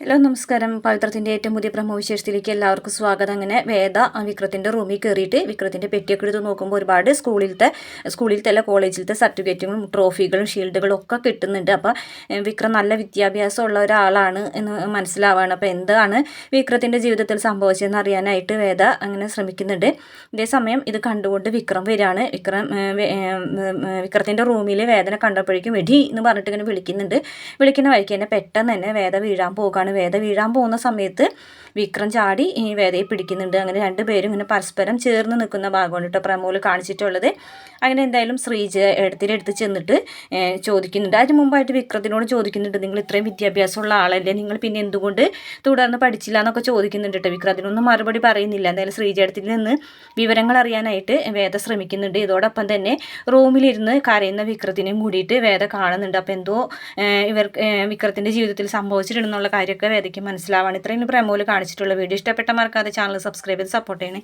Hello നമസ്കാരം. പവിത്രത്തിന്റെ ഏറ്റവും പുതിയ പ്രമോവിശേഷത്തിലേക്ക് എല്ലാവർക്കും സ്വാഗതം. അങ്ങനെ വേദ വിക്രത്തിന്റെ റൂമിൽ കയറിയിട്ട് വിക്രത്തിന്റെ പെട്ടിയൊക്കെ എടുത്ത് നോക്കുമ്പോൾ ഒരുപാട് സ്കൂളിലത്തെ സ്കൂളിലത്തെ അല്ല കോളേജിലത്തെ സർട്ടിഫിക്കറ്റുകളും ട്രോഫികളും ഷീൽഡുകളും ഒക്കെ കിട്ടുന്നുണ്ട്. അപ്പോൾ വിക്രം നല്ല വിദ്യാഭ്യാസം ഉള്ള ഒരാളാണ് എന്ന് മനസ്സിലാവാണ്. അപ്പോൾ എന്താണ് വിക്രത്തിന്റെ ജീവിതത്തിൽ സംഭവിച്ചതെന്ന് അറിയാനായിട്ട് വേദ അങ്ങനെ ശ്രമിക്കുന്നുണ്ട്. ഇതേസമയം ഇത് കണ്ടുകൊണ്ട് വിക്രം വരികയാണ്. വിക്രം വിക്രത്തിന്റെ റൂമിൽ വേദന കണ്ടപ്പോഴേക്കും വെടി എന്ന് പറഞ്ഞിട്ട് ഇങ്ങനെ വിളിക്കുന്നുണ്ട്. വിളിക്കുന്ന വഴിക്ക് തന്നെ പെട്ടെന്ന് തന്നെ വേദ വീഴാൻ പോകുകയാണ് ഭാഗമാണ് വേദ വീഴാൻ പോകുന്ന സമയത്ത് വിക്രം ചാടി ഈ വേദയെ പിടിക്കുന്നുണ്ട്. അങ്ങനെ രണ്ടുപേരും ഇങ്ങനെ പരസ്പരം ചേർന്ന് നിൽക്കുന്ന ഭാഗമാണ് കേട്ടോ പ്രമോൽ കാണിച്ചിട്ടുള്ളത്. അങ്ങനെ എന്തായാലും ശ്രീജ എടുത്തിലെടുത്ത് ചെന്നിട്ട് ചോദിക്കുന്നുണ്ട്. അതിന് മുമ്പായിട്ട് വിക്രത്തിനോട് ചോദിക്കുന്നുണ്ട് നിങ്ങൾ ഇത്രയും വിദ്യാഭ്യാസമുള്ള ആളല്ലേ? നിങ്ങൾ പിന്നെ എന്തുകൊണ്ട് തുടർന്ന് പഠിച്ചില്ല? എന്നൊക്കെ ചോദിക്കുന്നുണ്ട് കേട്ടോ വിക്രത്തിനൊന്നും മറുപടി പറയുന്നില്ല. എന്തായാലും ശ്രീജയത്തിൽ നിന്ന് വിവരങ്ങൾ അറിയാനായിട്ട് വേദ ശ്രമിക്കുന്നുണ്ട്. ഇതോടൊപ്പം തന്നെ റൂമിലിരുന്ന് കരയുന്ന വിക്രത്തിനെയും കൂടിയിട്ട് വേദ കാണുന്നുണ്ട്. അപ്പോൾ എന്തോ ഇവർ വിക്രത്തിന്റെ ജീവിതത്തിൽ സംഭവിച്ചിട്ടുണ്ടെന്നുള്ള കാര്യം കാര്യമൊക്കെ വേദിക്ക് മനസ്സിലാവാണ് ഇത്രയും പ്രമോൽ കാണിച്ചിട്ടുള്ള വീഡിയോ ഇഷ്ടപ്പെട്ട മറക്കാതെ ചാനൽ സബ്സ്ക്രൈബ് ചെയ്ത് സപ്പോർട്ട് ചെയ്യണേ.